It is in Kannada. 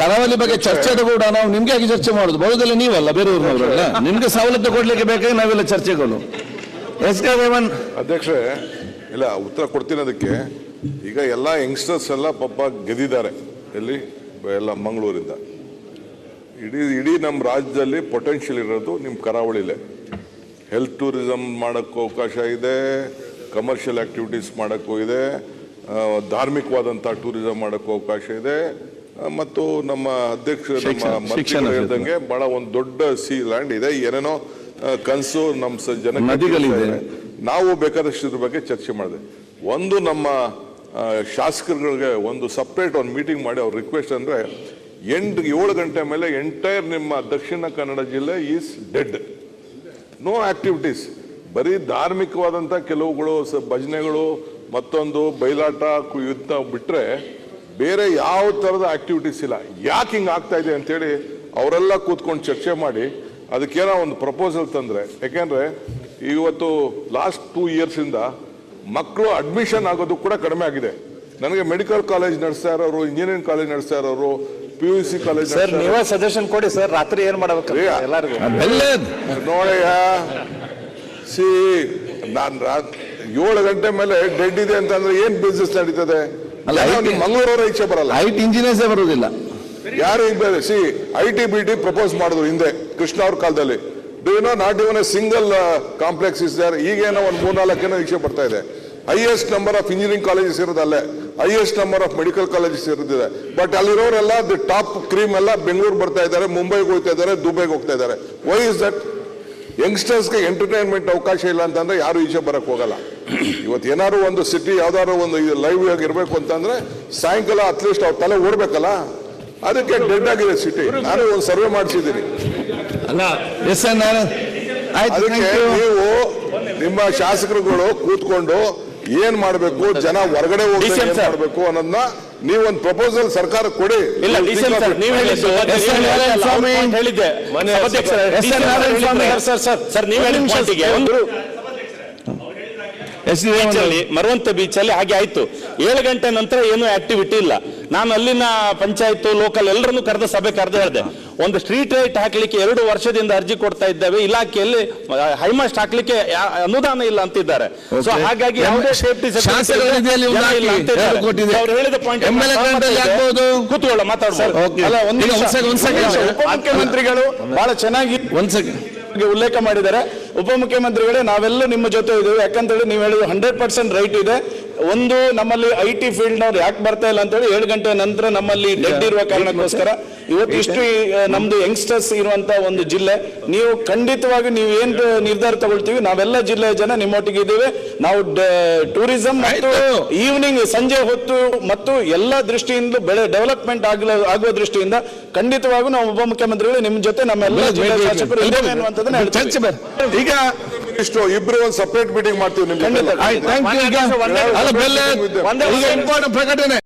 ಕರಾವಳಿ ಬಗ್ಗೆ ಚರ್ಚೆ ಕೂಡ ನಾವು ನಿಮ್ಗೆ ಆಗಿ ಚರ್ಚೆ ಮಾಡುದು? ಬಹುದಲ್ಲ ನೀವಲ್ಲ ಬೇರೆ ಊರಿನವರಲ್ಲ ನಿಮ್ಗೆ ಸವಲತ್ತು ಕೊಡ್ಲಿಕ್ಕೆ ಬೇಕಾಗಿ ನಾವೆಲ್ಲ ಚರ್ಚೆಗಳು ಎಸ್ ಕೆ ರೇವನ್ ಅಧ್ಯಕ್ಷ ಇಲ್ಲ, ಉತ್ತರ ಕೊಡ್ತೀನಿ ಈಗ ಎಲ್ಲ ಯಂಗ್ಸ್ಟರ್ಸ್ ಎಲ್ಲ ಪಾಪ ಗೆದ್ದಿದ್ದಾರೆ. ಎಲ್ಲಿ? ಎಲ್ಲ ಮಂಗಳೂರಿಂದ. ಇಡೀ ಇಡೀ ನಮ್ಮ ರಾಜ್ಯದಲ್ಲಿ ಪೊಟೆನ್ಷಿಯಲ್ ಇರೋದು ನಿಮ್ಮ ಕರಾವಳಿಲೇ. ಹೆಲ್ತ್ ಟೂರಿಸಮ್ ಮಾಡೋಕ್ಕೂ ಅವಕಾಶ ಇದೆ ಕಮರ್ಷಿಯಲ್ ಆಕ್ಟಿವಿಟೀಸ್ ಮಾಡೋಕ್ಕೂ ಇದೆ ಧಾರ್ಮಿಕವಾದಂಥ ಟೂರಿಸಮ್ ಮಾಡೋಕ್ಕೂ ಅವಕಾಶ ಇದೆ. ಮತ್ತು ನಮ್ಮ ಅಧ್ಯಕ್ಷ ನಮ್ಮ ಹೇಳ್ದಂಗೆ ಬಹಳ ಒಂದು ದೊಡ್ಡ ಸಿ ಲ್ಯಾಂಡ್ ಇದೆ. ಏನೇನೋ ಕನಸು ನಮ್ಮ ನದಿಗಳಿದೆ. ನಾವು ಬೇಕಾದಷ್ಟು ಇದ್ರ ಬಗ್ಗೆ ಚರ್ಚೆ ಮಾಡಿದೆ. ಒಂದು ನಮ್ಮ ಶಾಸಕರುಗಳಿಗೆ ಒಂದು ಸಪ್ರೇಟ್ ಒಂದು ಮೀಟಿಂಗ್ ಮಾಡಿ ಅವ್ರ ರಿಕ್ವೆಸ್ಟ್ ಅಂದ್ರೆ ಎಂಟು ಏಳು ಗಂಟೆ ಮೇಲೆ ಎಂಟೈರ್ ನಿಮ್ಮ ದಕ್ಷಿಣ ಕನ್ನಡ ಜಿಲ್ಲೆ ಈಸ್ ಡೆಡ್ ನೋ ಆಕ್ಟಿವಿಟೀಸ್ ಬರೀ ಧಾರ್ಮಿಕವಾದಂಥ ಕೆಲವುಗಳು ಸ- ಭಜನೆಗಳು ಮತ್ತೊಂದು ಬಯಲಾಟ ಯುದ್ಧ ಬಿಟ್ರೆ ಬೇರೆ ಯಾವ ಥರದ ಆಕ್ಟಿವಿಟೀಸ್ ಇಲ್ಲ. ಯಾಕೆ ಹಿಂಗೆ ಆಗ್ತಾ ಇದೆ ಅಂತೇಳಿ ಅವರೆಲ್ಲ ಕೂತ್ಕೊಂಡು ಚರ್ಚೆ ಮಾಡಿ ಅದಕ್ಕೇನೋ ಒಂದು ಪ್ರಪೋಸಲ್ ತಂದರೆ. ಯಾಕೆಂದರೆ ಇವತ್ತು ಲಾಸ್ಟ್ ಟೂ ಇಯರ್ಸಿಂದ ಮಕ್ಕಳು ಅಡ್ಮಿಷನ್ ಆಗೋದು ಕೂಡ ಕಡಿಮೆ ಆಗಿದೆ. ನನಗೆ ಮೆಡಿಕಲ್ ಕಾಲೇಜ್ ನಡೆಸ್ತಾ ಇರೋರು ಇಂಜಿನಿಯರಿಂಗ್ ಕಾಲೇಜ್ ನಡೆಸ್ತಾ ಇರೋರು P U C college sir ನೀವೇ ಸಜೆಷನ್ ಕೊಡಿ ಸರ್ ರಾತ್ರಿ ಏನು ಮಾಡಬೇಕು ಎಲ್ಲರಿಗೂ. ನೋಡಯ್ಯ ಸಿ ನಾನು ರಾತ್ರಿ ಏಳು ಗಂಟೆ ಮೇಲೆ ಡೆಡ್ ಇದೆ ಅಂತಂದ್ರೆ ಏನು ಬಿಸ್ನೆಸ್ ನಡೀತದೆ? ಅಲ್ಲ, ಮಂಗಳೂರವರ ಇಚ್ಛೆ ಬರಲ್ಲ. ಟಿ ಇಂಜಿನಿಯರ್ಸೇ ಬರೋದಿಲ್ಲ. ಯಾರು C I T B T propose ಮಾಡಿದ್ರು ಹಿಂದೆ ಕೃಷ್ಣ ಅವ್ರ ಕಾಲದಲ್ಲಿ. Do you know not even a single complex is there ಈಗೇನೋ ಒಂದು ಮೂರ್ನಾಲ್ಕೇನೋ ಇಚ್ಛೆ ಬರ್ತಾ ಇದೆ. Highest number of engineering colleges ಇರೋದಲ್ಲೇ highest number of medical colleges ಇರೋದಿದೆ. But ಅಲ್ಲಿರೋರೆಲ್ಲ ದಿ ಟಾಪ್ ಕ್ರೀಮ್ ಎಲ್ಲ ಬೆಂಗಳೂರು ಬರ್ತಾ ಇದ್ದಾರೆ ಮುಂಬೈಗೆ ಹೋಗ್ತಾ ಇದ್ದಾರೆ ದುಬೈಗೆ ಹೋಗ್ತಾ ಇದ್ದಾರೆ. ವೈ ಇಸ್ ದಟ್ ಯಂಗ್ಸ್ಟರ್ಸ್ಗೆ ಎಂಟರ್ಟೈನ್ಮೆಂಟ್ ಅವಕಾಶ ಇಲ್ಲ ಅಂತಂದ್ರೆ ಯಾರು ಈಚೆ ಬರಕ್ ಹೋಗಲ್ಲ. ಇವತ್ತು ಏನಾದ್ರು ಒಂದು ಸಿಟಿ ಯಾವ್ದಾದ್ರು ಒಂದು ಲೈವ್ ಆಗಿ ಇರಬೇಕು ಅಂತಂದ್ರೆ ಸಾಯಂಕಾಲ ಅಟ್ಲೀಸ್ಟ್ ಅವ್ರ ತಲೆ ಓಡ್ಬೇಕಲ್ಲ? ಅದಕ್ಕೆ ಡೆಡ್ ಆಗಿದೆ ಸಿಟಿ. ನಾನು ಒಂದು ಸರ್ವೆ ಮಾಡಿಸಿದ್ದೀನಿ. ಅದಕ್ಕೆ ನೀವು ನಿಮ್ಮ ಶಾಸಕರುಗಳು ಕೂತ್ಕೊಂಡು ಏನ್ ಮಾಡ್ಬೇಕು ಜನ ಹೊರಗಡೆ ಹೋಗಿ. ಮಾಡ್ಬೇಕು ಅನ್ನೋದನ್ನ ನೀವೊಂದು ಪ್ರಪೋಸಲ್ ಸರ್ಕಾರ ಕೊಡಿ. ಇಲ್ಲ ನೀವು ಹೇಳಿದ್ದು. ನೀವು ಸರ್ ಸರ್. ನೀವು ಹೇಳಿದ ನಿಮಿಷ ಪಾಯಿಂಟಿಗೆ ಸರ್. ಒಂದು ಎಸ್ ರೇವಣ್ಣ ಬೀಚಲ್ಲಿ ಮರವಂತ ಬೀಚಲ್ಲಿ ಹಾಗೆ ಆಯ್ತು. ಏಳು ಗಂಟೆ ನಂತರ ಏನು ಆಕ್ಟಿವಿಟಿ ಇಲ್ಲ. ನಾನು ಅಲ್ಲಿನ ಪಂಚಾಯತ್ ಲೋಕಲ್ ಎಲ್ಲರನ್ನು ಕರೆದ ಸಭೆ ಕರೆದು ಹೇಳಿದೆ. ಒಂದು ಸ್ಟ್ರೀಟ್ ಲೈಟ್ ಹಾಕ್ಲಿಕ್ಕೆ ಎರಡು ವರ್ಷದಿಂದ ಅರ್ಜಿ ಕೊಡ್ತಾ ಇದ್ದೇವೆ. ಇಲಾಖೆಯಲ್ಲಿ ಹೈಮಾಸ್ಟ್ ಹಾಕ್ಲಿಕ್ಕೆ ಯಾ- ಅನುದಾನ ಇಲ್ಲ ಅಂತಿದ್ದಾರೆ. ಸೊ. ಹಾಗಾಗಿ ಯಾವುದೇ ಸೇಫ್ಟಿ. ಅವ್ರು ಹೇಳಿದ ಪಾಯಿಂಟ್ ಅಲ್ಲಿ. ಕೂತ್ಕೊಳ್ಳ ಮಾತಾಡ್ಬೋದು. ಅಲ್ಲ. ಉಪಮುಖ್ಯಮಂತ್ರಿಗಳು ಬಹಳ ಚೆನ್ನಾಗಿ ಒಂದ್ ಸೆಕೆಂಡ್. ಬಗ್ಗೆ ಉಲ್ಲೇಖ ಮಾಡಿದ್ದಾರೆ. ಉಪಮುಖ್ಯಮಂತ್ರಿಗಳೇ ನಾವೆಲ್ಲ ನಿಮ್ಮ ಜೊತೆ ಇದ್ದೀವಿ. ಯಾಕಂತೇಳಿ ನೀವು ಹೇಳಿದ್ರು ಹಂಡ್ರೆಡ್ ಪರ್ಸೆಂಟ್ ರೈಟ್ ಇದೆ. ಒಂದು ನಮ್ಮಲ್ಲಿ ಐ ಟಿ ಫೀಲ್ಡ್ ನವ್ರು ಯಾಕೆ ಬರ್ತಾ ಇಲ್ಲ ಅಂತೇಳಿ ಏಳು ಗಂಟೆ ನಂತರ ನಮ್ಮಲ್ಲಿ ಡೆಡ್ ಇರುವ ಕಾರಣಕ್ಕೋಸ್ಕರ ಇವತ್ತು ಇಷ್ಟು ನಮ್ದು ಯಂಗ್ಸ್ಟರ್ಸ್ ಇರುವಂತ ಒಂದು ಜಿಲ್ಲೆ. ನೀವು ಖಂಡಿತವಾಗಿ ನೀವು ಏನ್ ನಿರ್ಧಾರ ತಗೊಳ್ತೀವಿ? ನಾವೆಲ್ಲ ಜಿಲ್ಲೆಯ ಜನ ನಿಮ್ಮೊಟ್ಟಿಗೆ ಇದ್ದೇವೆ. ನಾವು ಟೂರಿಸಂ ಮತ್ತು. ಈವ್ನಿಂಗ್ ಸಂಜೆ ಹೊತ್ತು ಮತ್ತು ಎಲ್ಲ ದೃಷ್ಟಿಯಿಂದ ಬೆಳೆ ಡೆವಲಪ್ಮೆಂಟ್ ಆಗಲ ಆಗುವ ದೃಷ್ಟಿಯಿಂದ ಖಂಡಿತವಾಗೂ ನಾವು ಉಪಮುಖ್ಯಮಂತ್ರಿಗಳು ನಿಮ್ಮ ಜೊತೆ ನಮ್ಮೆಲ್ಲ ಜಿಲ್ಲಾ ಶಾಸಕರು ಇದ್ದೇವೆ ಅನ್ನುವಂಥದ್ದನ್ನ ಹೇಳ್ತೀವಿ. ಈಗ ಇಷ್ಟು ಇಬ್ರು ಒಂದು ಸಪರೇಟ್ ಮೀಟಿಂಗ್ ಮಾಡ್ತೀವಿ ನಿಮ್ಗೆ ಖಂಡಿತ. ಆಯ್ತು ಥ್ಯಾಂಕ್ ಯು ಈಗ. ಅಲ್ಲ ಬೆಲ್ಲ ಈಗ ಇಂಪಾರ್ಟೆಂಟ್ ಪ್ರಕಟಣೆ.